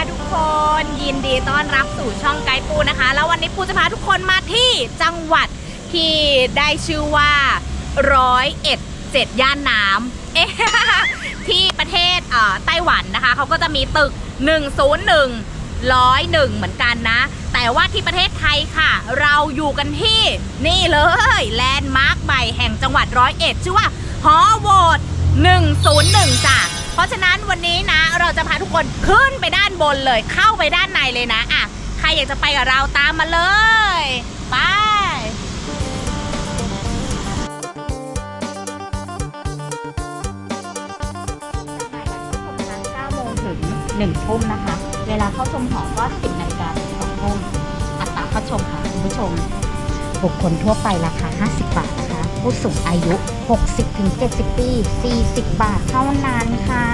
ค่ะทุกคนยินดีต้อนรับสู่ช่องไกด์ปูนะคะ แล้ววันนี้ปูจะพาทุกคนมาที่จังหวัดที่ได้ชื่อว่าร้อยเอ็ดเจ็ดย่านน้ำเอ๊ะที่ประเทศเอ่อไต้หวันนะคะเขาก็จะมีตึก 101ร้อยหนึ่งเหมือนกันนะ แต่ว่าที่ประเทศไทยค่ะ เราอยู่กันที่นี่เลยแลนด์มาร์คใหม่แห่งจังหวัดร้อยเอ็ดชื่อว่าหอโหวต101จ้ะ ราะฉะนั้นวันนี้นะเราจะพาทุกคนขึ้นไปด้านบนเลยเข้าไปด้านในเลยนะอะใครอยากจะไปกับเราตามมาเลย ไป9โมงถึง1ทุ่มนะคะ เวลาเข้าชมหอก็10นาฬิกาถึง2ทุ่มอัตราเข้าชมค่ะคุณผู้ชมบุคคลทั่วไปราคา 50 บาท ผู้สูงอายุ 60-70 ปี 40 บาทเท่านั้นค่ะ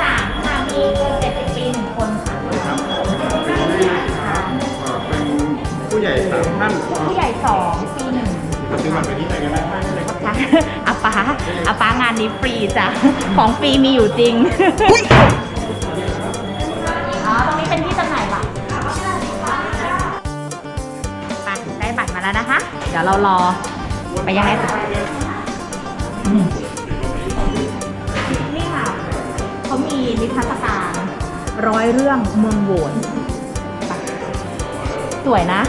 สามค่ะมีเกิน70 ปีหนึ่งคนค่ะ เป็นผู้ใหญ่สามท่านผู้ใหญ่สองปีหนึ่งซื้อบัตรไปที่ไหนกันไหมเลยครับค่ะอาป้าอาป้างานนี้ฟรีจ้ะ ของฟรีมีอยู่จริงอ๋อตรงนี้ เป็นที่จำหน่ายบัตรไปได้บัตรมาแล้วนะคะ เดี๋ยวเรารอไปยังไงต่ออืมนี่ค่ะเขามีนิทรรศการร้อยเรื่องเมืองโหวนสวยนะ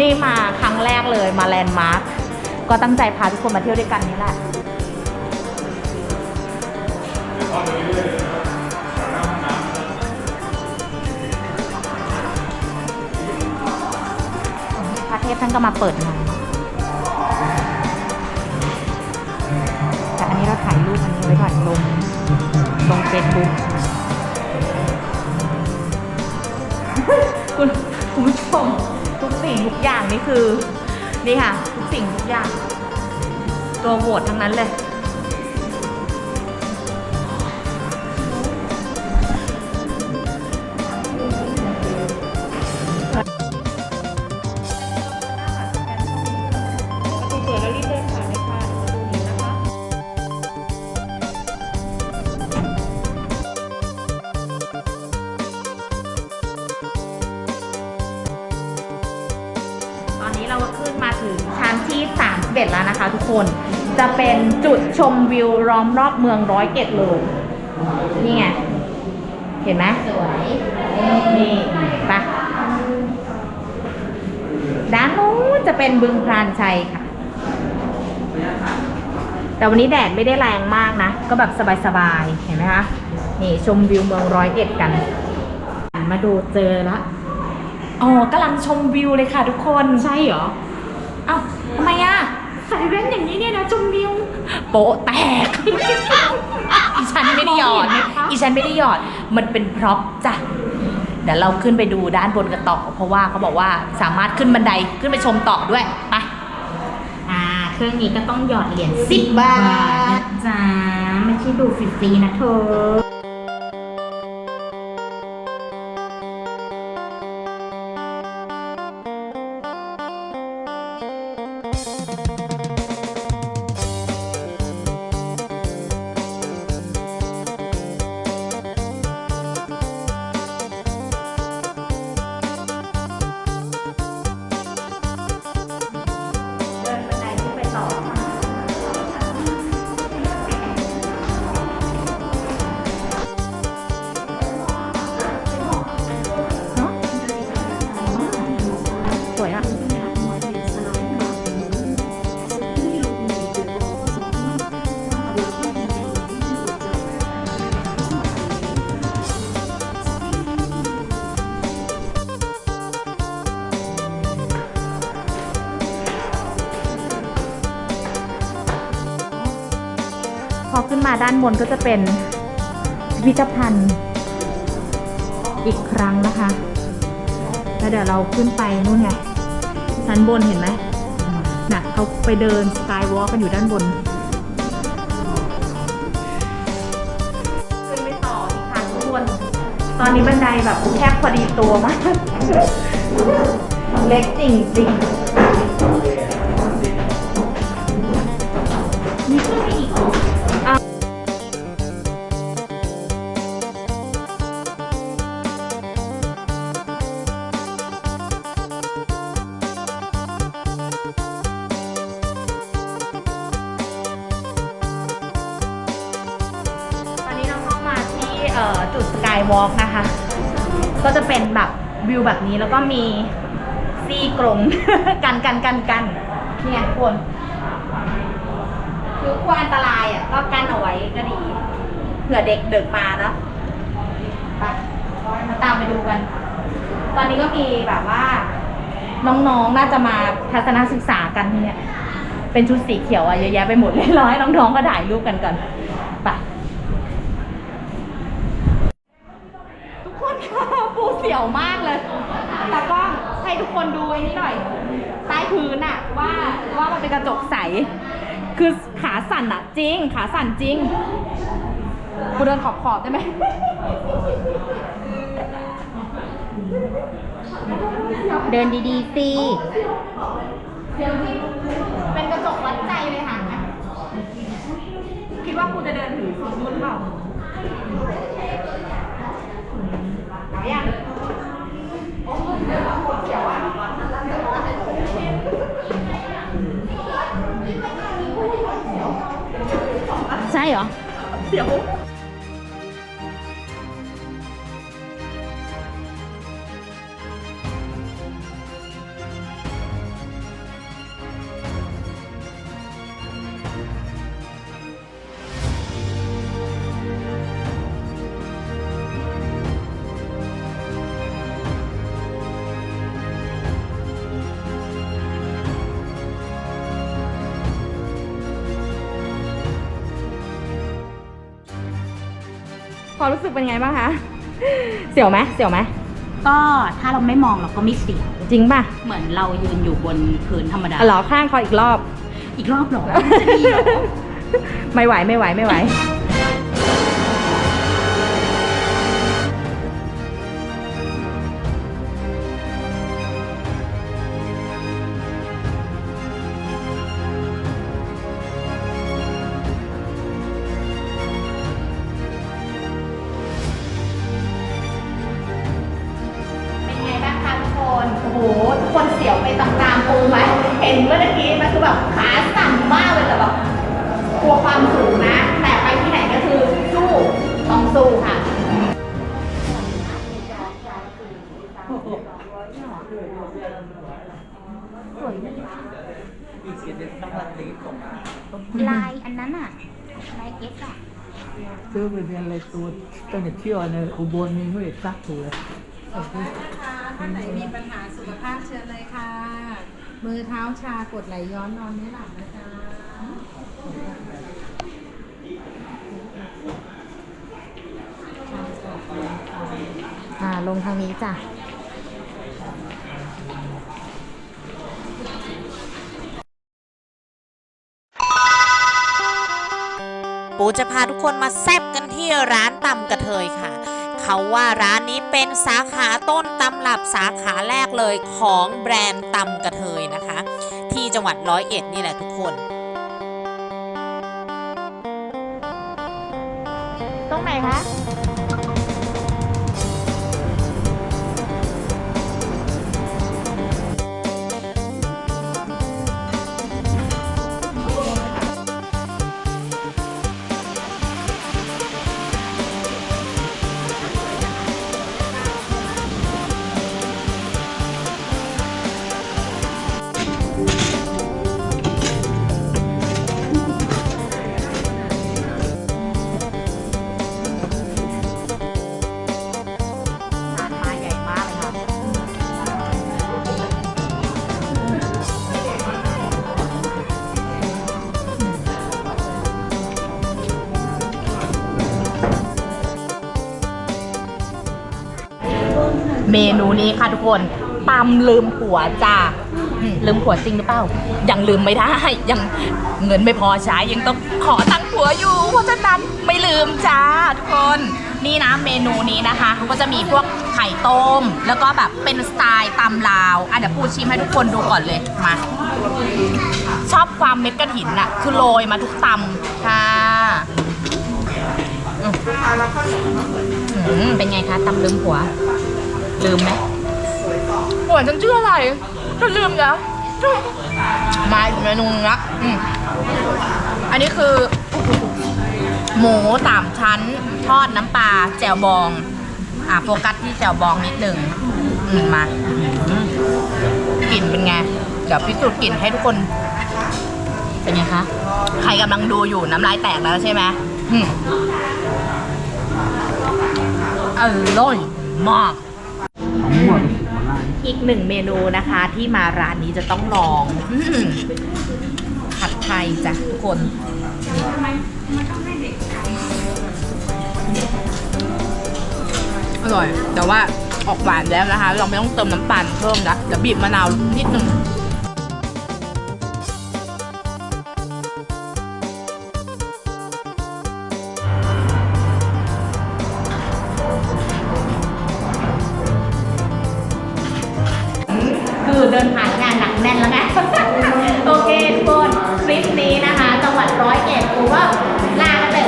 นี่มาครั้งแรกเลยมาแลนด์มาร์คก็ตั้งใจพาทุกคนมาเที่ยวด้วยกันนี่แหละ พทพท่านก็มาเปิดงานแต่อันนี้เราถ่ายรูปอันนี้ไว้ก่อนลงลงเฟซบุ๊กคุณคุณผู้ชมทุกสิ่งทุกอย่างนี่คือ นี่ค่ะ ทุกสิ่งทุกอย่าง ตัวโหวตทั้งนั้นเลย คะทุกคน จะเป็นจุดชมวิวล้อมรอบเมืองร้อยเอ็ดเลย นี่ไง เห็นไหมสวยนี่ไปะด้านนู้นจะเป็นบึงพรานชัยค่ะ แต่วันนี้แดดไม่ได้แรงมากนะ ก็แบบสบายๆ เห็นไหมคะ นี่ชมวิวเมืองร้อยเอ็ดกัน มาดูเจอละ อ๋อกำลังชมวิวเลยค่ะทุกคน ใช่เหรอ เอ้าทำไมอะ ใส่แว่นอย่างนี้เนี่ยนะชมวิวโป๊ะแตก อีฉันไม่ได้หยอด อีฉันไม่ได้หยอด มันเป็นพร็อพจ้ะ เดี๋ยวเราขึ้นไปดูด้านบนกันต่อ เพราะว่าเขาบอกว่าสามารถขึ้นบันไดขึ้นไปชมต่อด้วย ไป อ่า เครื่องนี้ก็ต้องหยอดเหรียญสิบบาทนะจ๊ะไม่ใช่ดูฟรีๆนะเธอ มาด้านบนก็จะเป็นพิพิธภัณฑ์อีกครั้งนะคะ แล้วเดี๋ยวเราขึ้นไปนู่นไงชั้นบนเห็นไหมน่ะเขาไปเดินสกายวอล์กกันอยู่ด้านบน ขึ้นไปต่ออีกค่ะทุกคน ตอนนี้บันไดแบบแคบพอดีตัวมาก เล็กจริงจริง เอ่อจุดสกายวอล์กนะคะ ก็จะเป็นแบบวิวแบบนี้แล้วก็มีซี่กรง กันกันกันกันเนี่ยคนคือควรอันตรายอะก็กั้นเอาไว้ก็ดีเผื่อเด็กเดินมาเนาะไปมาตามไปดูกัน ตอนนี้ก็มีแบบว่า น้องๆ น่าจะมาทัศนศึกษากันที่เนี่ย เป็นชุดสีเขียวอะเยอะแยะไปหมดเลยร้อยน้องๆก็ถ่ายรูปกันก่อนไป ทุกคนค่ะปูเสี ยวมากเลย แตากล้องให้ทุกคนดูไอ้นี้หน่อย ใต้พื้นอะว่าว่ามันเป็นกระจกใส คือขาสั่นอะจริง ขาสั่นจริง กูเดินขอบขอบๆได้ไหมเดินดีๆสิเดี๋ยวที่เป็นกระจกวัดใจเลยค่ะ คิดว่ากูจะเดินถือสมดุลเปล่าเอาอย่าง ใช่ ความรู้สึกเป็นไงบ้างคะ เสียวไหมเสียวไหมก็ถ้าเราไม่มองเราก็ไม่เสียวจริงป่ะเหมือนเรายืนอยู่บนพื้นธรรมดาอะเหรอข้างคออีกรอบ อีกรอบเหรอจะดีเหรอ ไม่ไหวไม่ไหวไม่ไหว สวยลายอันนั้นอะลายเอ็กซ์อะซื้อไปเรียนอะไรตัวตั้งแต่เที่ยวในอุบลนี่ไม่ได้ซักถูเลยท่านไหนมีปัญหาสุขภาพเชิญเลยค่ะ มือเท้าชากดไหลย้อนนอนไม่หลับนะจ๊ะอ่าลงทางนี้จ้ะ จะพาทุกคนมาแซบกันที่ร้านตำกระเทยค่ะ เขาว่าร้านนี้เป็นสาขาต้นตำรับสาขาแรกเลยของแบรนด์ตำกระเทยนะคะ ที่จังหวัดร้อยเอ็ดนี่แหละทุกคนตรงไหนคะ นี้ค่ะทุกคนตำลืมผัวจ้าลืมผัวจริงหรือเปล่า ยังลืมไม่ได้ยังเงินไม่พอใช้ยังต้องขอตังค์ผัวอยู่ เพราะฉะนั้นไม่ลืมจ้าทุกคนนี่นะเมนูนี้นะคะเขาก็จะมีพวกไข่ต้ม แล้วก็แบบเป็นสไตล์ตำลาวอะเดี๋ยวปูชิมให้ทุกคนดูก่อนเลยมาชอบความเม็ดกระถินอะคือโรยมาทุกตำค่ะเป็นไงคะตำลืมผัว ลืมไหม หัวฉันชื่ออะไรฉันลืมแล้วมาอีกเมนูนึงละอืมอันนี้คือ หมูสามชั้น ทอดน้ำปลาแจ่วบอง อะโฟกัสที่แจ่วบองนิดหนึ่งอืมมากลิ่นเป็นไง เดี๋ยวพิสูจน์กลิ่นให้ทุกคน เป็นไงคะ ใครกำลังดูอยู่น้ำลายแตกแล้วใช่ไหมอืมอร่อยมาก อีกหนึ่งเมนูนะคะที่มาร้านนี้จะต้องลองอผัดไทยจ้ะทุกคนอร่อย แต่ว่าออกหวานแล้วนะคะ เราไม่ต้องเติมน้ำตาลเพิ่มนะเดี๋ยวบีบมะนาวนิดนึง เดินผ่านงานหนักแน่นแล้วไง โอเคทุกคนคลิปนี้นะคะ จังหวัดร้อยเอ็ดกูก็ลากันลย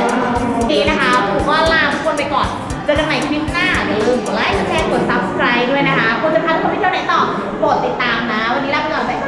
ดีนะคะกูก็ลาทุกคนไปก่อน เจอกันใหม่คลิปหน้าอย่าลืมกดไลค์กดแชร์กดซับสไครต์ด้วยนะคะคุณจะพาทุกคนไปเที่ยวไหนต่อกดติดตามนะ วันนี้ลาไปก่อนบ๊